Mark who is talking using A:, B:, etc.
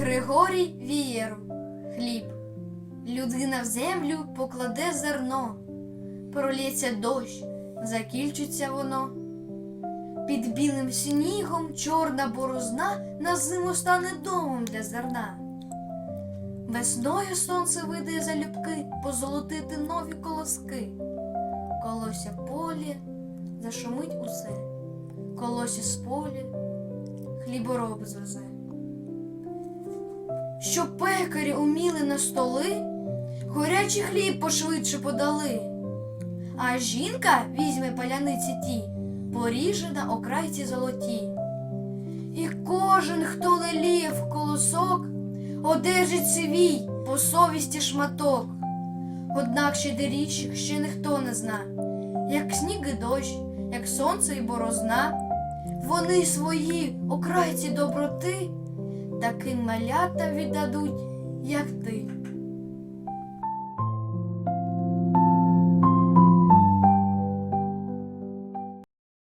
A: Григорій Вієру. Хліб. Людина в землю покладе зерно, пролється дощ, закінчиться воно. Під білим снігом чорна борозна на зиму стане домом для зерна. Весною сонце вийде залюбки позолотити нові колоски. Колося полі, зашумить усе, колося з поля, хлібороб звезе. Щоб пекарі уміли на столи, горячий хліб пошвидше подали. А жінка візьме паляниці ті, поріже на окрайці золоті. І кожен, хто леліє в колосок, одержить свій по совісті шматок. Однак щедрічих ще ніхто не зна, як сніг і дощ, як сонце і борозна, вони свої окрайці доброти таким малятам віддадуть, як ти.